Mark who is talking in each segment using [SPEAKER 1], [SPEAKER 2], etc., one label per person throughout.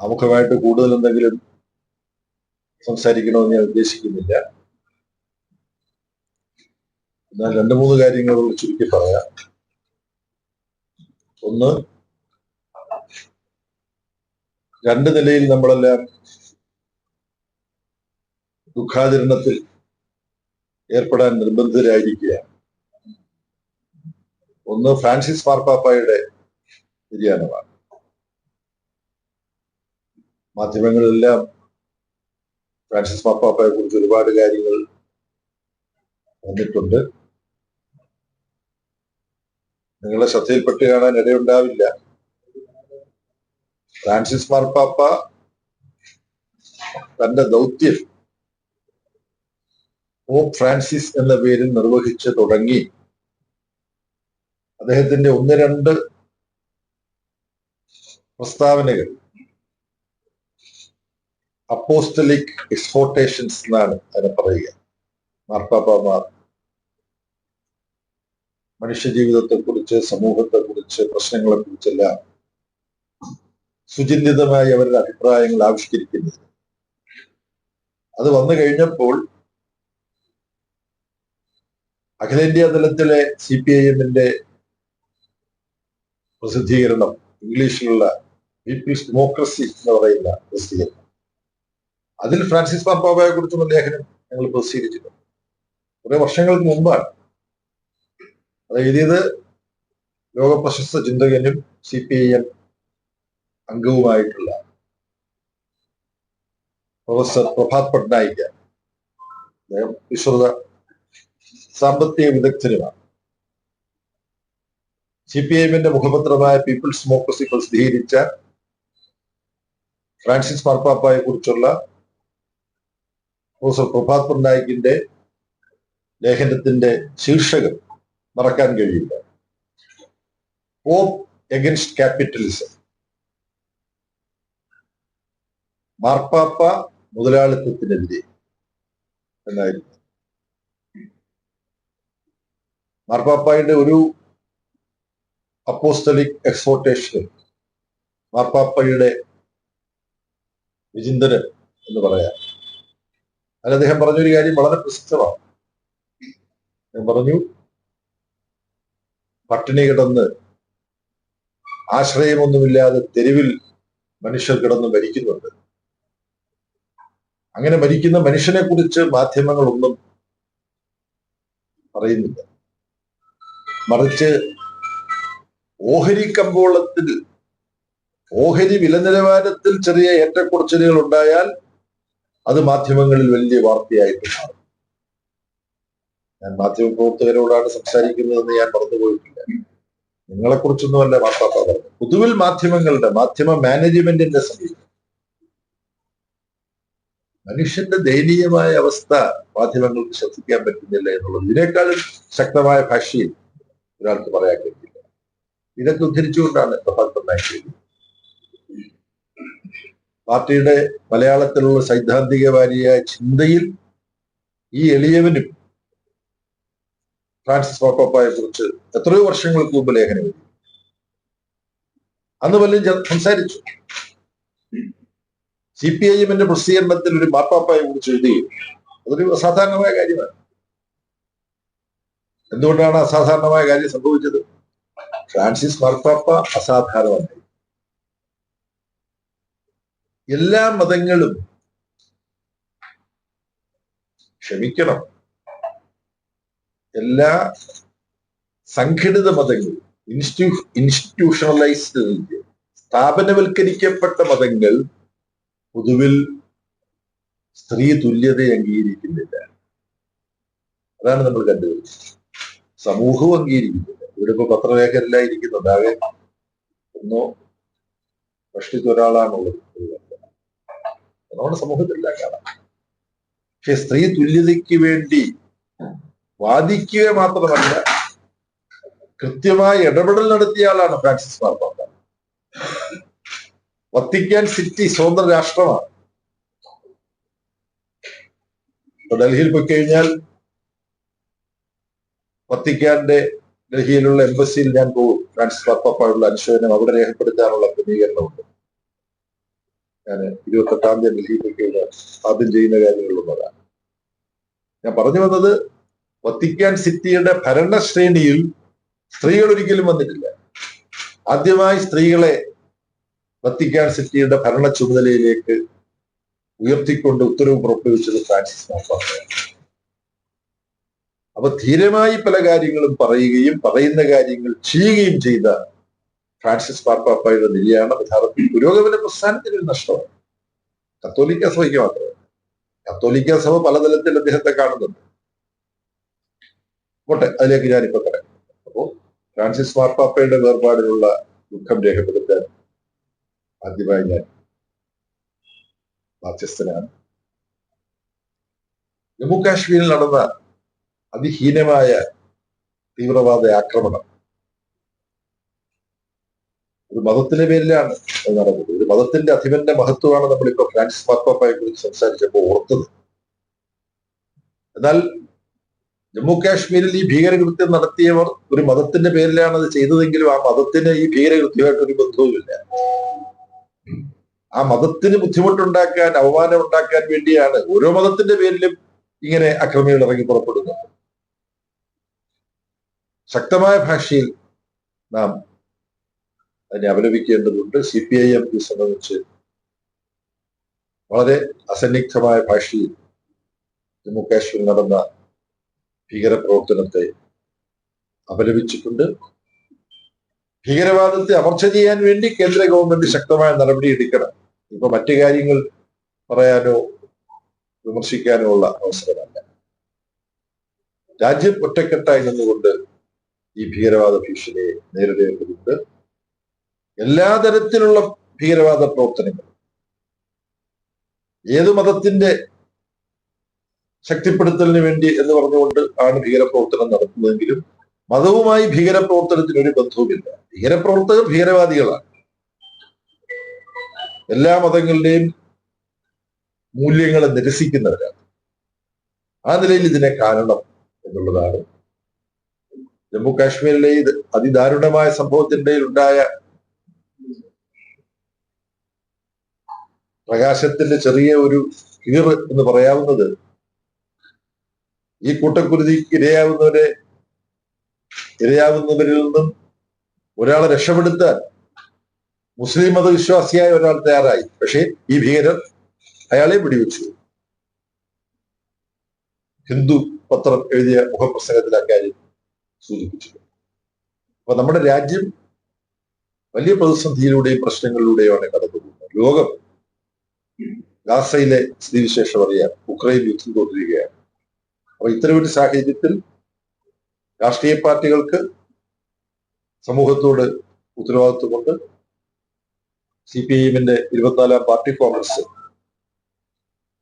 [SPEAKER 1] ആമുഖമായിട്ട് കൂടുതൽ എന്തെങ്കിലും സംസാരിക്കണമെന്ന് ഞാൻ ഉദ്ദേശിക്കുന്നില്ല. എന്നാൽ രണ്ട് മൂന്ന് കാര്യങ്ങൾ ചുരുക്കി പറയാം. ഒന്ന് രണ്ട് നിലയിൽ നമ്മളെല്ലാം ദുഃഖാചരണത്തിൽ ഏർപ്പെടാൻ നിർബന്ധിതരായിരിക്കുകയാണ്. ഒന്ന് ഫ്രാൻസിസ് മാർപ്പാപ്പയുടെ നിര്യാണമാണ് മാധ്യമങ്ങളെല്ലാം ഫ്രാൻസിസ് മാപ്പാപ്പയെ കുറിച്ച് ഒരുപാട് കാര്യങ്ങൾ വന്നിട്ടുണ്ട്. നിങ്ങളുടെ ശ്രദ്ധയിൽപ്പെട്ട് കാണാൻ ഇടയുണ്ടാവില്ല. ഫ്രാൻസിസ് മാർപ്പാപ്പ തന്റെ ദൗത്യം പോപ്പ് ഫ്രാൻസിസ് എന്ന പേരിൽ നിർവഹിച്ച് തുടങ്ങി. അദ്ദേഹത്തിന്റെ ഒന്ന് രണ്ട് പ്രസ്താവനകൾ അപ്പോസ്റ്റലിക് എക്സ്പോർട്ടേഷൻസ് എന്നാണ് അതിനെ പറയുക. മാർപ്പാപ്പമാർ മനുഷ്യജീവിതത്തെക്കുറിച്ച് സമൂഹത്തെക്കുറിച്ച് പ്രശ്നങ്ങളെക്കുറിച്ചെല്ലാം സുചിന്തിതമായി അവരുടെ അഭിപ്രായങ്ങൾ ആവിഷ്കരിക്കുന്നത് അത് വന്നു കഴിഞ്ഞപ്പോൾ അഖിലേന്ത്യാ തലത്തിലെ സി പി ഐ എമ്മിന്റെ പ്രസിദ്ധീകരണം ഇംഗ്ലീഷിലുള്ള പീപ്പിൾസ് ഡെമോക്രസി എന്ന് പറയുന്ന പ്രസിദ്ധീകരണം. അതിൽ ഫ്രാൻസിസ് പാപ്പാബയെ കുറിച്ചുള്ള ലേഖനം ഞങ്ങൾ പ്രസിദ്ധീകരിച്ചിട്ടുണ്ട്. കുറെ വർഷങ്ങൾക്ക് മുമ്പാണ് അത് എഴുതിയത് ലോക പ്രശസ്ത ചിന്തകനും സി പി ഐ എം അംഗവുമായിട്ടുള്ള പ്രൊഫസർ പ്രഭാത് പട്നായിക്. അദ്ദേഹം വിശ്രുത സാമ്പത്തിക വിദഗ്ധനുമാണ്. സി പി എമ്മിന്റെ മുഖപത്രമായ പീപ്പിൾസ് ഡെമോക്രസി പ്രസിദ്ധീകരിച്ച ഫ്രാൻസിസ് മാർപ്പാപ്പയെ കുറിച്ചുള്ള പ്രൊഫസർ പ്രഭാത് പട്നായിക്കിന്റെ ലേഖനത്തിന്റെ ശീർഷകം മറക്കാൻ കഴിയില്ല. പോപ്പ് എഗൻസ്റ്റ് ക്യാപിറ്റലിസം മാർപ്പാപ്പ മുതലാളിത്തത്തിനെതിരെ എന്നായിരുന്നു. മാർപ്പാപ്പായുടെ ഒരു അപ്പോസ്റ്റലിക് എക്സ്പോർട്ടേഷൻ മാർപ്പാപ്പയുടെ വിചിന്തനം എന്ന് പറയാം. അതിൽ അദ്ദേഹം പറഞ്ഞൊരു കാര്യം വളരെ പ്രസിദ്ധമാണ്. ഞാൻ പറഞ്ഞു പട്ടിണി കിടന്ന് ആശ്രയമൊന്നുമില്ലാതെ തെരുവിൽ മനുഷ്യർ കിടന്ന് മരിക്കുന്നുണ്ട്. അങ്ങനെ മരിക്കുന്ന മനുഷ്യനെ കുറിച്ച് മാധ്യമങ്ങളൊന്നും പറയുന്നില്ല. മറിച്ച് ഓഹരി കമ്പോളത്തിൽ ഓഹരി വില നിലവാരത്തിൽ ചെറിയ ഏറ്റക്കുറച്ചിലുകൾ ഉണ്ടായാൽ അത് മാധ്യമങ്ങളിൽ വലിയ വാർത്തയായിട്ട് മാറും. ഞാൻ മാധ്യമ പ്രവർത്തകരോടാണ് സംസാരിക്കുന്നതെന്ന് ഞാൻ പറഞ്ഞുപോയിട്ടില്ല നിങ്ങളെ കുറിച്ചൊന്നുമല്ല വാർത്താ പറഞ്ഞു പൊതുവിൽ മാധ്യമങ്ങളുടെ മാധ്യമ മാനേജ്മെന്റിന്റെ സമീപം മനുഷ്യന്റെ ദയനീയമായ അവസ്ഥ മാധ്യമങ്ങൾക്ക് ശ്രദ്ധിക്കാൻ പറ്റുന്നില്ല എന്നുള്ളത് ഇതിനേക്കാളും ശക്തമായ ഭാഷയിൽ ഒരാൾക്ക് പറയാൻ കഴിയില്ല. ഇതൊക്കെ ഉദ്ധരിച്ചുകൊണ്ടാണ് പ്രഭാത് എഴുതിയത് പാർട്ടിയുടെ മലയാളത്തിലുള്ള സൈദ്ധാന്തികവാദിയായ ചിന്തയിൽ ഈ എളിയവനും ഫ്രാൻസിസ് മാപ്പാപ്പയെ കുറിച്ച് എത്രയോ വർഷങ്ങൾക്ക് മുമ്പ് ലേഖനം എഴുതി. അന്ന് വല്ലതും സംസാരിച്ചു. സി പി ഐ എമ്മിന്റെ പ്രസിദ്ധീകരണത്തിൽ ഒരു മാപ്പാപ്പായെ കുറിച്ച് എഴുതി. അതൊരു അസാധാരണമായ കാര്യമാണ്. എന്തുകൊണ്ടാണ് അസാധാരണമായ കാര്യം സംഭവിച്ചത്? ഫ്രാൻസിസ് മാർപ്പാപ്പ അസാധാരണമായി എല്ലാ മതങ്ങളും ക്ഷമിക്കണം. എല്ലാ സംഘടിത മതങ്ങളും ഇൻസ്റ്റിറ്റ്യൂ ഇൻസ്റ്റിറ്റ്യൂഷണലൈസ്ഡ് സ്ഥാപനവൽക്കരിക്കപ്പെട്ട മതങ്ങൾ പൊതുവിൽ സ്ത്രീ തുല്യത അംഗീകരിക്കുന്നില്ല. അതാണ് നമ്മൾ കണ്ടത്. സമൂഹവും അംഗീകരിക്കുന്നില്ല. ഇവിടെ ഇപ്പൊ പത്രലേഖരെല്ലാം ഇരിക്കുന്നത് ഒന്നോ കഷ്ടിച്ച ഒരാളാണുള്ളത്. നമ്മുടെ സമൂഹത്തിലെല്ലാം കാണാം പക്ഷെ സ്ത്രീ തുല്യതയ്ക്ക് വേണ്ടി വാദിക്കുക മാത്രമല്ല കൃത്യമായ ഇടപെടൽ നടത്തിയ ആളാണ് ഫ്രാൻസിസ് മാർപ്പാപ്പ. വത്തിക്കാൻ സിറ്റി സ്വതന്ത്ര രാഷ്ട്രമാണ്. ഇപ്പൊ ഡൽഹിയിൽ പോയി കഴിഞ്ഞാൽ വത്തിക്കാന്റെ ഡൽഹിയിലുള്ള എംബസിയിൽ ഞാൻ പോകും. ഫ്രാൻസിസ് മാർപ്പാപ്പയുള്ള അനുശോചനം അവിടെ രേഖപ്പെടുത്താനുള്ള ക്രമീകരണമുണ്ട്. ഞാൻ ഇരുപത്തി എട്ടാം തീയതി ഡൽഹിയിലേക്ക് ആദ്യം ചെയ്യുന്ന കാര്യങ്ങളുള്ളതാണ് ഞാൻ പറഞ്ഞു വന്നത് വത്തിക്കാൻ സിറ്റിയുടെ ഭരണശ്രേണിയിൽ സ്ത്രീകൾ ഒരിക്കലും വന്നിട്ടില്ല. ആദ്യമായി സ്ത്രീകളെ വത്തിക്കാൻ സിറ്റിയുടെ ഭരണ ചുമതലയിലേക്ക് ഉയർത്തിക്കൊണ്ട് ഉത്തരവ് പുറപ്പെടുവിച്ചത് ഫ്രാൻസിസ് മാർപ്പാപ്പയാണ്. അപ്പൊ ധീരമായി പല കാര്യങ്ങളും പറയുകയും പറയുന്ന കാര്യങ്ങൾ ചെയ്യുകയും ചെയ്ത ഫ്രാൻസിസ് മാർപ്പാപ്പയുടെ നിര്യാണം യഥാർത്ഥത്തിൽ പുരോഗമന പ്രസ്ഥാനത്തിന് ഒരു നഷ്ടമാണ്. കത്തോലിക്ക സഭയ്ക്ക് മാത്രമല്ല കത്തോലിക്ക സഭ പലതലത്തിൽ അദ്ദേഹത്തെ കാണുന്നുണ്ട്. പോട്ടെ അതിലേക്ക് ഞാനിപ്പോ പറയാം അപ്പോ ഫ്രാൻസിസ് മാർപ്പാപ്പയുടെ വേർപാടിലുള്ള ദുഃഖം രേഖപ്പെടുത്താൻ ആദ്യമായി ഞാൻ ബാധ്യസ്ഥനാണ്. ജമ്മു കാശ്മീരിൽ നടന്ന അതിഹീനമായ തീവ്രവാദ ആക്രമണം ഒരു മതത്തിന്റെ പേരിലാണ് നടന്നത്. ഒരു മതത്തിന്റെ അധിപന്റെ മഹത്വമാണ് നമ്മളിപ്പോ ഫ്രാൻസിസ് മാർപ്പാപ്പയെ കുറിച്ച് സംസാരിച്ചപ്പോൾ ഓർത്തത്. എന്നാൽ ജമ്മു കാശ്മീരിൽ ഈ ഭീകരകൃത്യം നടത്തിയവർ ഒരു മതത്തിന്റെ പേരിലാണ് അത് ചെയ്തതെങ്കിലും ആ മതത്തിന് ഈ ഭീകരകൃത്യമായിട്ട് ഒരു ബന്ധവുമില്ല. ആ മതത്തിന് ബുദ്ധിമുട്ടുണ്ടാക്കാൻ അവമാനം ഉണ്ടാക്കാൻ വേണ്ടിയാണ് ഓരോ മതത്തിന്റെ പേരിലും ഇങ്ങനെ അക്രമികൾ ഇറങ്ങി പുറപ്പെടുന്നത്. ശക്തമായ ഭാഷയിൽ നാം അതിനെ അപലപിക്കേണ്ടതുണ്ട് സി പി ഐ എം സംബന്ധിച്ച് വളരെ അസന്നിഗ്ധമായ ഭാഷയിൽ ജമ്മു കാശ്മീരിൽ നടന്ന ഭീകരപ്രവർത്തനത്തെ അപലപിച്ചിട്ടുണ്ട്. ഭീകരവാദത്തെ അമർച്ച ചെയ്യാൻ വേണ്ടി കേന്ദ്ര ഗവൺമെന്റ് ശക്തമായ നടപടി എടുക്കണം. ഇപ്പൊ മറ്റു കാര്യങ്ങൾ പറയാനോ വിമർശിക്കാനോ ഉള്ള അവസരമല്ല. രാജ്യം ഒറ്റക്കെട്ടായി നിന്നുകൊണ്ട് ഈ ഭീകരവാദ ഭീഷണിയെ നേരിടേണ്ടതുണ്ട്. എല്ലാ തരത്തിലുള്ള ഭീകരവാദ പ്രവർത്തനങ്ങൾ ഏത് മതത്തിന്റെ ശക്തിപ്പെടുത്തലിന് വേണ്ടി എന്ന് പറഞ്ഞുകൊണ്ട് ആണ് ഭീകരപ്രവർത്തനം നടത്തുന്നതെങ്കിലും മതവുമായി ഭീകരപ്രവർത്തനത്തിന് ഒരു ബന്ധവുമില്ല. ഭീകരപ്രവർത്തകർ ഭീകരവാദികളാണ്. എല്ലാ മതങ്ങളുടെയും മൂല്യങ്ങളെ നിരസിക്കുന്നവരാണ്. ആ നിലയിൽ ഇതിനെ കാരണം എന്നുള്ളതാണ്. ജമ്മു കാശ്മീരിലെ ഇത് അതിദാരുണമായ സംഭവത്തിന്റെ ഉണ്ടായ പ്രകാശത്തിന്റെ ചെറിയ ഒരു കീർ എന്ന് പറയാവുന്നത് ഈ കൂട്ടക്കുരുതിക്ക് ഇരയാവുന്നവരെ ഇരയാവുന്നവരിൽ നിന്നും ഒരാളെ രക്ഷപ്പെടുത്താൻ മുസ്ലിം മതവിശ്വാസിയായ ഒരാൾ തയ്യാറായി. പക്ഷേ ഈ ഭീകരർ അയാളെ പിടിവെച്ചു ഹിന്ദു പത്രം എഴുതിയ മുഖപ്രസംഗത്തിൽ അക്കാര്യം സൂചിപ്പിച്ചു. അപ്പൊ നമ്മുടെ രാജ്യം വലിയ പ്രതിസന്ധിയിലൂടെയും പ്രശ്നങ്ങളിലൂടെയുമാണ് കടന്നു പോകുന്നത് ലോകം ഗാസയിലെ സ്ഥിതിവിശേഷം അറിയാം ഉക്രൈൻ യുദ്ധം തുടരുകയാണ്. അപ്പൊ ഇത്തരമൊരു സാഹചര്യത്തിൽ രാഷ്ട്രീയ പാർട്ടികൾക്ക് സമൂഹത്തോട് ഉത്തരവാദിത്വമുണ്ട് സി പി ഐ ഇരുപത്തിനാലാം പാർട്ടി കോൺഗ്രസ്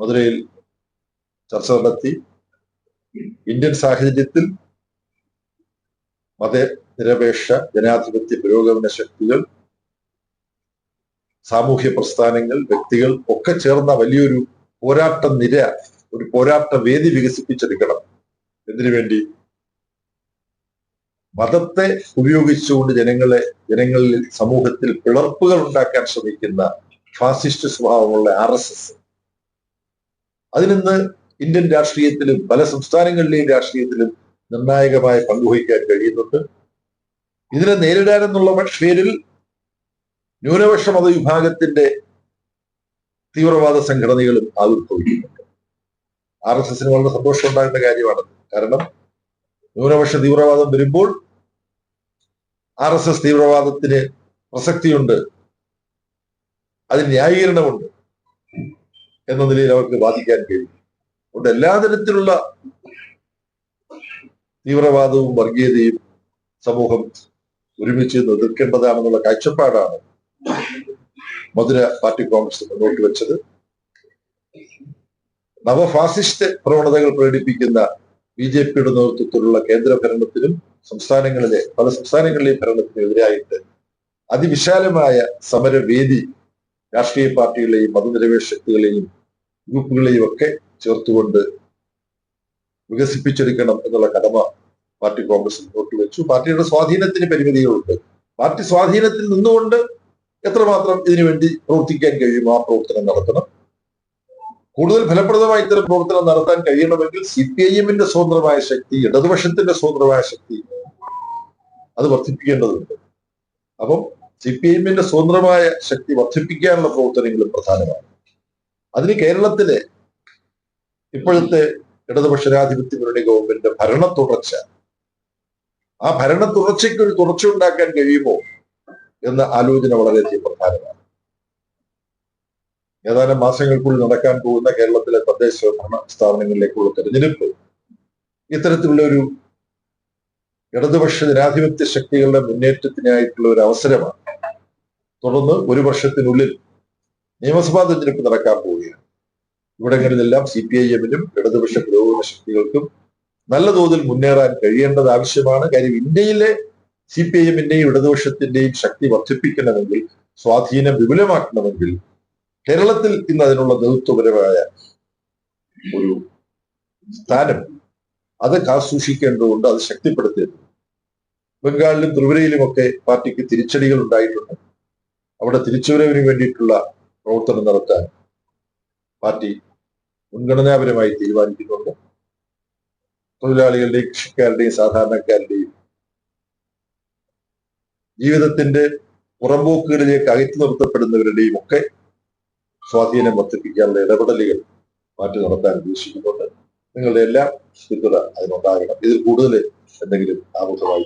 [SPEAKER 1] മധുരയിൽ ചർച്ച നടത്തി. ഇന്ത്യൻ സാഹചര്യത്തിൽ മതനിരപേക്ഷ ജനാധിപത്യ പുരോഗമന ശക്തികൾ സാമൂഹ്യ പ്രസ്ഥാനങ്ങൾ വ്യക്തികൾ ഒക്കെ ചേർന്ന വലിയൊരു പോരാട്ട നിര ഒരു പോരാട്ട വേദി വികസിപ്പിച്ചെടുക്കണം. എന്തിനു വേണ്ടി? മതത്തെ ഉപയോഗിച്ചുകൊണ്ട് ജനങ്ങളെ ജനങ്ങളിൽ സമൂഹത്തിൽ പിളർപ്പുകൾ ഉണ്ടാക്കാൻ ശ്രമിക്കുന്ന ഫാസിസ്റ്റ് സ്വഭാവമുള്ള ആർ എസ് എസ്. അതിനിന്ന് ഇന്ത്യൻ രാഷ്ട്രീയത്തിലും പല സംസ്ഥാനങ്ങളിലെയും രാഷ്ട്രീയത്തിലും നിർണായകമായ പങ്കുവഹിക്കാൻ കഴിയുന്നുണ്ട്. ഇതിനെ നേരിടാനെന്നുള്ള പേരിൽ ന്യൂനപക്ഷ മതവിഭാഗത്തിന്റെ തീവ്രവാദ സംഘടനകളും ആവിർഭവിക്കുന്നുണ്ട്. ആർ എസ് എസിന് വളരെ സന്തോഷം ഉണ്ടാകുന്ന കാര്യമാണ് കാരണം ന്യൂനപക്ഷ തീവ്രവാദം വരുമ്പോൾ ആർ എസ് എസ് തീവ്രവാദത്തിന് പ്രസക്തിയുണ്ട്. അതിന് ന്യായീകരണമുണ്ട് എന്ന നിലയിൽ അവർക്ക് ബാധിക്കാൻ കഴിയും. അതുകൊണ്ട് എല്ലാ തരത്തിലുള്ള തീവ്രവാദവും വർഗീയതയും സമൂഹം ഒരുമിച്ച് എതിർക്കേണ്ടതാണെന്നുള്ള കാഴ്ചപ്പാടാണ് മധുര പാർട്ടി കോൺഗ്രസ് മുന്നോട്ട് വെച്ചത്. നവഫാസിസ്റ്റ് പ്രവണതകൾ പ്രകടിപ്പിക്കുന്ന ബി ജെ പിയുടെ നേതൃത്വത്തിലുള്ള കേന്ദ്ര ഭരണത്തിനും സംസ്ഥാനങ്ങളിലെ പല സംസ്ഥാനങ്ങളിലെയും ഭരണത്തിനും എതിരായിട്ട് അതിവിശാലമായ സമരവേദി രാഷ്ട്രീയ പാർട്ടികളെയും മതനിരപേക്ഷ ഗ്രൂപ്പുകളെയും ഒക്കെ ചേർത്തുകൊണ്ട് വികസിപ്പിച്ചെടുക്കണം എന്നുള്ള കടമ പാർട്ടി കോൺഗ്രസ് മുന്നോട്ട് വെച്ചു. പാർട്ടിയുടെ സ്വാധീനത്തിന് പരിമിതികളുണ്ട്. പാർട്ടി സ്വാധീനത്തിൽ നിന്നുകൊണ്ട് എത്രമാത്രം ഇതിനുവേണ്ടി പ്രവർത്തിക്കാൻ കഴിയുമോ ആ പ്രവർത്തനം നടത്തണം? കൂടുതൽ ഫലപ്രദമായി ഇത്തരം പ്രവർത്തനം നടത്താൻ കഴിയണമെങ്കിൽ സി പി ഐ എമ്മിന്റെ സ്വതന്ത്രമായ ശക്തി ഇടതുപക്ഷത്തിന്റെ സ്വതന്ത്രമായ ശക്തി അത് വർദ്ധിപ്പിക്കേണ്ടതുണ്ട്. അപ്പം സി പി ഐ എമ്മിന്റെ സ്വതന്ത്രമായ ശക്തി വർദ്ധിപ്പിക്കാനുള്ള പ്രവർത്തനങ്ങളും പ്രധാനമാണ്. അതിന് കേരളത്തിലെ ഇപ്പോഴത്തെ ഇടതുപക്ഷ ജനാധിപത്യ മുന്നണി ഗവൺമെന്റിന്റെ ഭരണ തുടർച്ച ആ ഭരണ തുടർച്ചയ്ക്ക് ഒരു തുടർച്ച ഉണ്ടാക്കാൻ കഴിയുമോ? എന്ന ആലോചന വളരെയധികം പ്രധാനമാണ്. ഏതാനും മാസങ്ങൾക്കുള്ളിൽ നടക്കാൻ പോകുന്ന കേരളത്തിലെ തദ്ദേശ ഭരണ സ്ഥാപനങ്ങളിലേക്കുള്ള തെരഞ്ഞെടുപ്പ് ഇത്തരത്തിലുള്ള ഒരു ഇടതുപക്ഷ ജനാധിപത്യ ശക്തികളുടെ മുന്നേറ്റത്തിനായിട്ടുള്ള ഒരു അവസരമാണ്. തുടർന്ന് ഒരു വർഷത്തിനുള്ളിൽ നിയമസഭാ തെരഞ്ഞെടുപ്പ് നടക്കാൻ പോവുകയാണ്. ഇവിടങ്ങളിലെല്ലാം സി പി ഐ എമ്മിനും ഇടതുപക്ഷ പുരോഗമന ശക്തികൾക്കും നല്ല തോതിൽ മുന്നേറാൻ കഴിയേണ്ടത് ആവശ്യമാണ്. കാര്യം ഇന്ത്യയിലെ സി പി ഐ എമ്മിന്റെയും ഇടതുപക്ഷത്തിന്റെയും ശക്തി വർദ്ധിപ്പിക്കണമെങ്കിൽ സ്വാധീനം വിപുലമാക്കണമെങ്കിൽ കേരളത്തിൽ ഇന്ന് അതിനുള്ള നേതൃത്വപരമായ ഒരു സ്ഥാനം അത് കാസൂക്ഷിക്കേണ്ടതുണ്ട് അത് ശക്തിപ്പെടുത്തേണ്ടതുണ്ട്. ബംഗാളിലും ത്രിപുരയിലും ഒക്കെ പാർട്ടിക്ക് തിരിച്ചടികൾ ഉണ്ടായിട്ടുണ്ട്. അവിടെ തിരിച്ചുവരവിന് വേണ്ടിയിട്ടുള്ള പ്രവർത്തനം നടത്താൻ പാർട്ടി മുൻഗണനാപരമായി തീരുമാനിക്കുന്നുണ്ട്. തൊഴിലാളികളുടെയും കൃഷിക്കാരുടെയും സാധാരണക്കാരുടെയും ജീവിതത്തിന്റെ പുറമ്പോക്കുകളിലേക്ക് അകറ്റി നിർത്തപ്പെടുന്നവരുടെയും ഒക്കെ സ്വാധീനം വർദ്ധിപ്പിക്കാനുള്ള ഇടപെടലുകൾ മാറ്റി നടത്താൻ ഉദ്ദേശിക്കുന്നുണ്ട്. നിങ്ങളുടെ എല്ലാ പിന്തുണ അതിനുണ്ടാകണം. ഇതിൽ കൂടുതൽ എന്തെങ്കിലും ആമുഖമായി